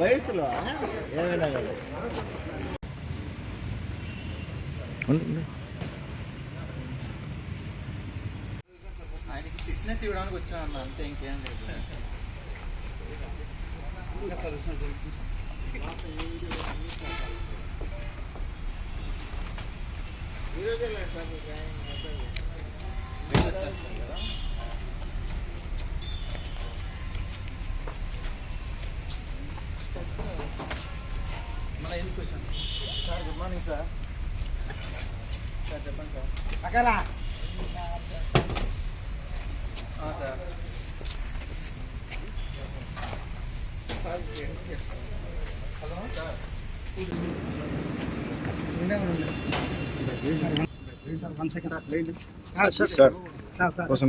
వయసులో ఏమైనా కదా ఆయనకి ఫిట్నెస్ ఇవ్వడానికి వచ్చాను అన్న అంతే ఇంకేం లేదు సార్ వచ్చేస్తాం కదా ఎందుకు question sir good morning sir. Sir చెప్పండి సార్. అక్కరా. ఆ, సార్. హలో? సార్. సార్ కోసం